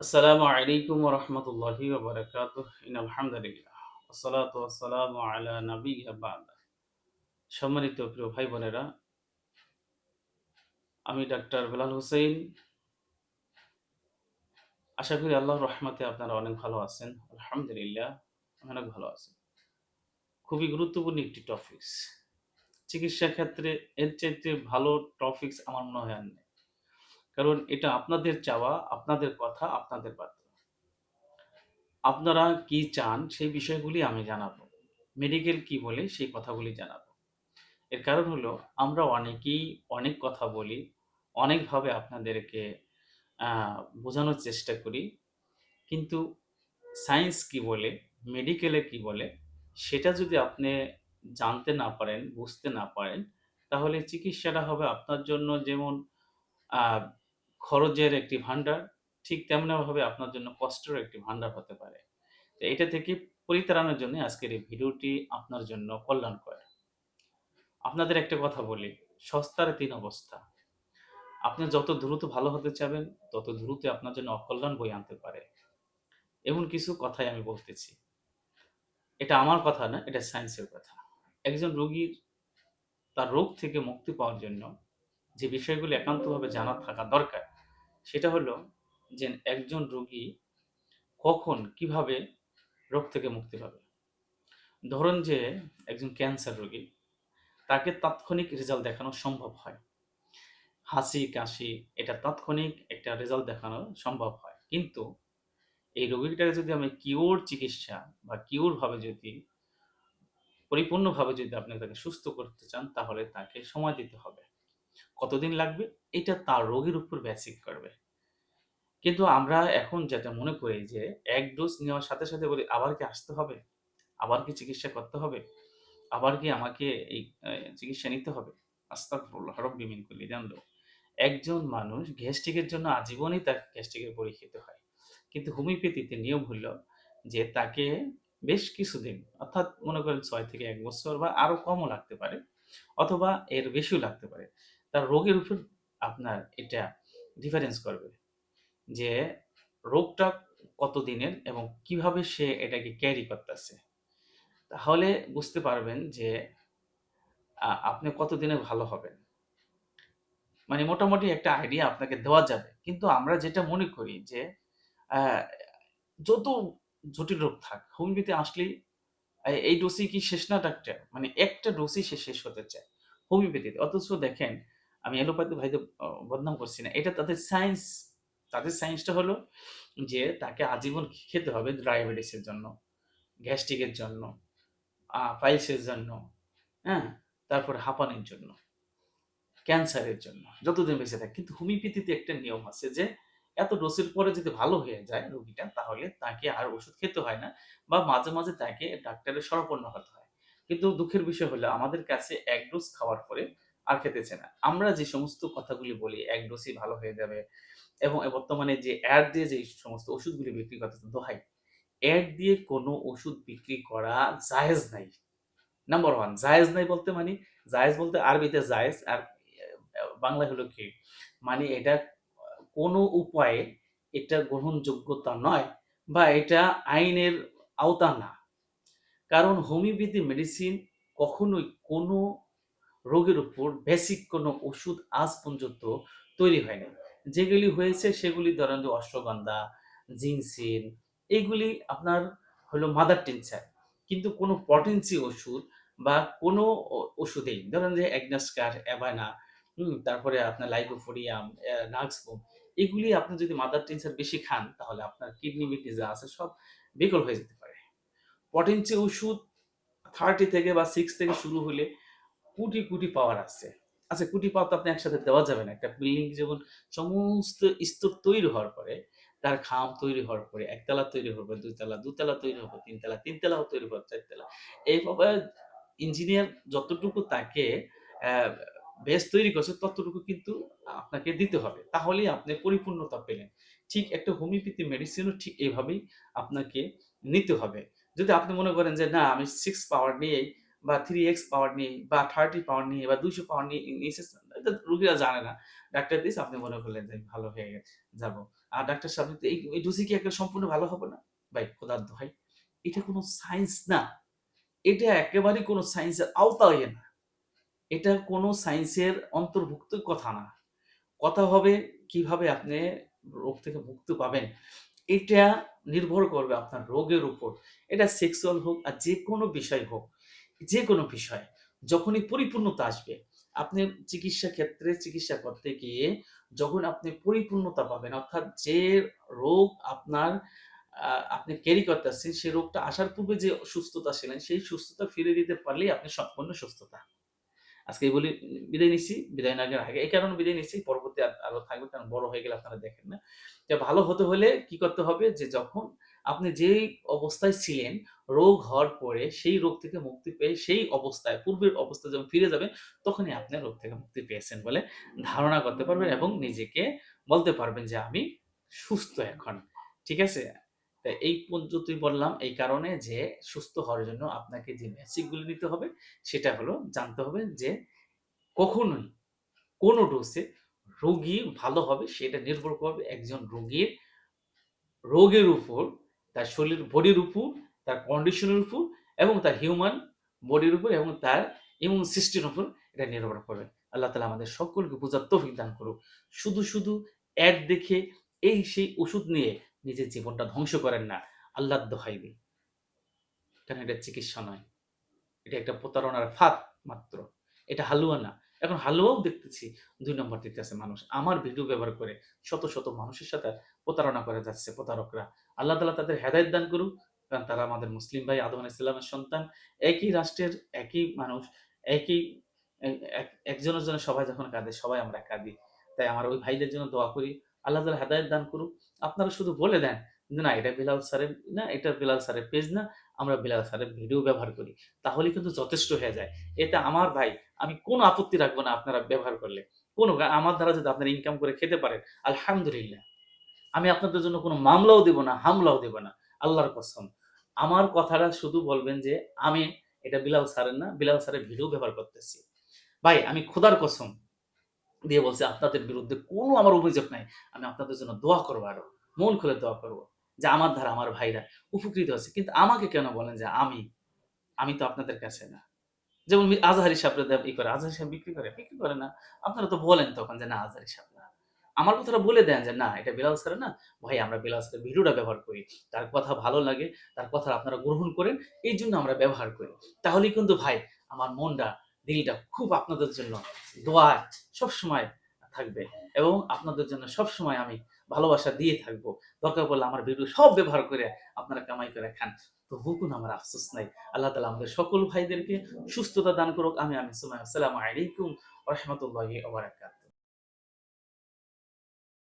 আসসালামু আলাইকুম রহমতুল্লাহি ওবরাকাত আলহামদুলিল্লাহ। আসসালাতু ওয়াসসালামু আলা নাবিয়্যা বা'দ। সম্মানিত প্রিয় ভাই বোনেরা আমি ডাক্তার বেলাল হোসেন। আশা করি আল্লাহর রহমতে আপনারা অনেক ভালো আছেন। আলহামদুলিল্লাহ, অনেক ভালো আছেন। খুবই গুরুত্বপূর্ণ একটি টপিকস চিকিৎসা ক্ষেত্রে এর চাইতে ভালো টপিকস আমার মনে হয় আর নেই। কারণ এটা আপনাদের চাওয়া, আপনাদের কথা, আপনাদের বার্তা। আপনারা কি চান সেই বিষয়গুলি আমি জানাব। মেডিকেল কি বলে সেই কথাগুলি জানাব। এর কারণ হলো, আমরা অনেকেই অনেক কথা বলি, অনেকভাবে আপনাদেরকে বোঝানোর চেষ্টা করি। কিন্তু সায়েন্স কি বলে, মেডিকেলে কি বলে, সেটা যদি আপনি জানতে না পারেন, বুঝতে না পারেন, তাহলে চিকিৎসাটা হবে আপনার জন্য যেমন খরচের একটি ভান্ডার ঠিক তেমনভাবে আপনার জন্য কষ্টের একটি ভান্ডার হতে পারে। তো এটা থেকে পরিত্রাণের জন্য আজকের এই ভিডিওটি আপনার জন্য কল্যাণকর। আপনাদের একটা কথা বলি, সস্তার তিন অবস্থা। আপনি যত দ্রুত ভালো হতে চাবেন, তত দ্রুত আপনার জন্য অকল্যাণ বই আনতে পারে। এমন কিছু কথাই আমি বলতেছি। এটা আমার কথা না, এটা সায়েন্সের কথা। একজন রোগীর, তার রোগ থেকে মুক্তি পাওয়ার জন্য যে বিষয়গুলো একান্তভাবে জানা থাকা দরকার সেটা হলো যে একজন রোগী কখন, কীভাবে রোগ থেকে মুক্তি পাবে? ধরুন যে একজন ক্যান্সার রোগী, তাকে তাৎক্ষণিক রেজাল্ট দেখানো সম্ভব হয়। হাসি, কাশি, এটা তাৎক্ষণিক একটা রেজাল্ট দেখানো সম্ভব হয়। কিন্তু এই রোগীটাকে যদি আমি কিওর চিকিৎসা বা কিওর ভাবে যদি, পরিপূর্ণভাবে যদি আপনি তাকে সুস্থ করতে চান, তাহলে তাকে সময় দিতে হবে। কতদিন লাগবে? এটা তার রোগীর উপর বেসিক করবে। কিন্তু আমরা এখন যেটা মনে করি যে এক ডোজ নেওয়ার সাথে সাথে বলি, আবার কি আসতে হবে? আবার কি চিকিৎসা করতে হবে? আবার কি আমাকে এই চিকিৎসা নিতে হবে? একজন মানুষ গ্যাস্ট্রিকের জন্য আজীবনই তাকে গ্যাস্ট্রিকের খেতে হয়। কিন্তু হোমিওপ্যাথিতে নিয়ম হলো যে তাকে বেশ কিছুদিন, অর্থাৎ মনে করেন ছয় থেকে এক বছর বা আরও কমও লাগতে পারে, অথবা এর বেশিও লাগতে পারে। তার রোগের উপর আপনার এটা ডিফারেন্স করবে যে রোগটা কত দিনের এবং কীভাবে সে এটাকে ক্যারি করতেছে। তাহলে বুঝতে পারবেন যে আপনি কতদিনে ভালো হবেন। মানে মোটামুটি একটা আইডিয়া আপনাকে দেওয়া যাবে। কিন্তু আমরা যেটা মনে করি যে যত জটিল রোগ থাক হোমিওপ্যাথি আসলেই এই ডোসি কি শেষ না ডাক্তার মানে একটা ডোসি সে শেষ হতে চায় হোমিওপ্যাথিতে অথচ দেখেন আমি অ্যালোপ্যাথি ভাইদের বদনাম করছি না। এটা তাদের সায়েন্স তাদের সায়েন্সটা হলো যে তাকে আজীবন খেতে হবে ডায়াবেটিসের জন্য গ্যাস্ট্রিকের জন্য পাইলসের জন্য হ্যাঁ? তারপর হাঁপানির জন্য ক্যান্সারের জন্য, যতদিন বেঁচে থাকে। কিন্তু হোমিওপ্যাথিতে একটা নিয়ম আছে যে এত ডোজের পরে যদি ভালো হয়ে যায় রোগীটা, তাহলে তাকে আর ওষুধ খেতে হয় না বা মাঝে মাঝে তাকে ডাক্তারের শরণাপন্ন হতে হয়। কিন্তু দুঃখের বিষয় হলো, আমাদের কাছে এক ডোজ খাওয়ার পরে আর খেতেছে না। আমরা যে সমস্ত কথাগুলি বলি, এক ডোজই ভালো হয়ে যাবে এবং বর্তমানে যে অ্যাড দিয়ে যে সমস্ত ওষুধগুলি বিক্রি করতেছে দোহাই, অ্যাড দিয়ে কোনো ওষুধ বিক্রি করা জায়েজ নাই। নাম্বার ওয়ান জায়েজ নাই বলতে মানে জায়েজ বলতে আরবিতে জায়েজ আর বাংলায় হলো কি? মানে এটা কোনো উপায়ে এটা গ্রহণযোগ্যতা নয় বা এটা আইনের আওতা না। কারণ হোমিওপ্যাথি মেডিসিন কখনোই কোনো রোগের উপর বেসিক কোনো ওষুধ আজ পর্যন্ত তৈরি হয়নি। যেগুলি হয়েছে সেগুলি ধরেন যে অশ্বগন্ধা, জিনসিন এইগুলি আপনার হলো মাদার টিনচার কিন্তু কোনো পটেন্সি ওষুধ বা কোনো ওষুধেই ধরেন যে অ্যাগনাস্কার অ্যাভানা হুম, তারপরে আপনার লাইকোফোরিয়াম নাক্সবোম এগুলি আপনি যদি মাদার টিনচার বেশি খান, তাহলে আপনার কিডনি মিডনি যা আছে সব বিকল হয়ে যেতে পারে। পটেন্সি ওষুধ থার্টি থেকে বা সিক্স থেকে শুরু হলে কোটি কোটি পাওয়ার আছে। আচ্ছা কোটি পাওয়ার তো আপনি একসাথে দেওয়া যাবে না। একটা বিল্ডিং যেমন সমস্ত স্তর তৈরি হওয়ার পরে, তার খাম তৈরি হওয়ার পরে, একতলা তৈরি হবে দুইতলা দুতলা তৈরি হবে তিনতলা, তিনতলাও তৈরি হবে চারতলা। এইভাবে ইঞ্জিনিয়ার যতটুকু তাকে বেস তৈরি করছে, ততটুকু কিন্তু আপনাকে দিতে হবে। তাহলেই আপনি পরিপূর্ণতা পেলেন। ঠিক একটা হোমিওপ্যাথি মেডিসিনও ঠিক এইভাবেই আপনাকে নিতে হবে। যদি আপনি মনে করেন যে, না, আমি সিক্স পাওয়ার নিয়েই বা থ্রি এক্স পাওয়ার নিয়ে বা থার্টি পাওয়ার নিয়ে বা দুইশো পাওয়ার নিয়ে এসেছেন এটা রুগীরা জানে না। ডাক্তার দিয়েছে, আপনি মনে করলেন যে ভালো হয়ে যাব। আর ডাক্তার সাহেব এই এই ডোজে কি একটা সম্পূর্ণ ভালো হবে না? ভাই খোদার দোহাই এটা কোনো সায়েন্স না। এটা একেবারেই কোনো সায়েন্সের আওতায় না। এটা কোনো সায়েন্সের অন্তর্ভুক্ত কথা না। কথা হবে কীভাবে আপনি রোগ থেকে মুক্তি পাবেন। এটা নির্ভর করবে আপনার রোগের উপর। এটা সেক্সুয়াল হোক আর যে কোনো বিষয় হোক। যে কোনো বিষয় যখনই পরিপূর্ণতা আসবে, আপনি চিকিৎসা ক্ষেত্রে চিকিৎসা করতে গিয়ে যখন আপনি পরিপূর্ণতা পাবেন, অর্থাৎ যে রোগ আপনার আপনি ক্যারি করতেছেন, সেই রোগটা আসার পূর্বে যে সুস্থতা ছিলেন, সেই সুস্থতা ফিরে দিতে পারলেই আপনি সম্পূর্ণ সুস্থতা। আজকে বলি, বিদায় নিচ্ছি বিদায় না আগে, এই কারণে বিদায় নিচ্ছি পরবর্তী আর- থাকবে, কারণ বড় হয়ে গেলে আপনারা দেখেন না। ভালো হতে হলে কি করতে হবে? যে যখন আপনি যেই অবস্থায় ছিলেন, রোগ হওয়ার পরে সেই রোগ থেকে মুক্তি পেয়ে সেই অবস্থায়, পূর্বের অবস্থায় যখন ফিরে যাবেন, তখনই আপনি রোগ থেকে মুক্তি পেয়েছেন বলে ধারণা করতে পারবেন এবং নিজেকে বলতে পারবেন যে আমি সুস্থ এখন। ঠিক আছে? এই পর্যন্তই বললাম এই কারণে যে সুস্থ হওয়ার জন্য আপনাকে যে বেসিকগুলি নিতে হবে, সেটা হলো জানতে হবে যে কখনোই কোনো ডোসে রোগী ভালো হবে, সেটা নির্ভর করবে একজন রোগীর, রোগের উপর তার শরীর বডির উপর, তার কন্ডিশনের উপর এবং তার হিউম্যান বডির উপর এবং তার ইমিউন সিস্টেমের উপর এটা নির্ভর করবে আল্লাহ তালা আমাদের সকলকে বোঝার তৌফিক দান করুক। শুধু শুধু অ্যাড দেখে এই সেই ওষুধ নিয়ে নিজের জীবনটা ধ্বংস করেন না। আল্লাহ দোহাই দিন। কারণ এটা চিকিৎসা নয়। এটা একটা প্রতারণার ফাঁদ মাত্র। এটা হালুয়া না। এখন হালুয়াও দেখতেছি দুই নম্বর দিতে আছে মানুষ। আমার ভিডিও ব্যবহার করে শত শত মানুষের সাথে প্রতারণা করে যাচ্ছে প্রতারকরা। আল্লাহ তালা তাদের হেদায়ত দান করুক, কারণ তারা আমাদের মুসলিম ভাই আদম ইসলামের সন্তান। একই রাষ্ট্রের একই মানুষ, একই, এক- এক- একজনের জন্য সবাই যখন কাঁদে, সবাই আমরা কাঁদি। তাই আমার ওই ভাইদের জন্য দোয়া করি। আল্লাহ তালা হেদায়ত দান করুক। আপনারা শুধু বলে দেন না, এটা বিলাল স্যারের, না, এটা বিলাল স্যারের পেজ না, আমরা বিলাল স্যারের ভিডিও ব্যবহার করি। তাহলে কিন্তু যথেষ্ট হয়ে যায়। এতে আমার ভাই, আমি কোনো আপত্তি রাখব না আপনারা ব্যবহার করলে। কোনো আমার দ্বারা যদি আপনারা ইনকাম করে খেতে পারেন, আলহামদুলিল্লাহ। আমি আপনাদের জন্য কোনো মামলাও দেব না, হামলাও দেব না। আল্লাহর কসম। আমার কথাটা শুধু বলবেন যে, আমি, এটা বিলাল স্যারের না, বিলাল স্যারের ভিডিও ব্যবহার করতেছি। ভাই, আমি খোদার কসম দিয়ে বলছি, আপনাদের বিরুদ্ধে কোনো আমার অভিযোগ নাই। আমি আপনাদের জন্য দোয়া করব আরও। মন খুলে দোয়া করব। যে আমার দ্বারা, আমার ভাইরা উপকৃত হচ্ছে। কিন্তু আমাকে কেন বলেন যে আমি? আমি তো আপনাদের কাছে না। যেমন আজহারি সাহেবরা ই করে, আজহারি সাহেব বিক্রি করে? বিক্রি করে না। আপনারা তো বলেন তখন যে না, আজহারি সাহেব না আমার কথাটা বলে দেন যে না, এটা বিলাল স্যার না। ভাই, আমরা বিলাল স্যারের ভিডিওটা ব্যবহার করি। তার কথা ভালো লাগে, তার কথা আপনারা গ্রহণ করেন, এই জন্য আমরা ব্যবহার করি। তাহলেই কিন্তু ভাই, আমার মনটা, দিলটা খুব আপনাদের জন্য, দোয়া, সবসময় থাকবে এবং আপনাদের জন্য সব সময় আমি ভালোবাসা দিয়ে থাকব। দরকার পড়লে আমার ভিডিও সব ব্যবহার করে আপনারা কামাই করে খান। তো হুকুন আমার আফসোস নাই। আল্লাহ তালা আমাদের সকল ভাইদেরকে সুস্থতা দান করুক। আমি আমি সুমাই আসসালামু আলাইকুম রহমতুল্লাহ ওবারাকাত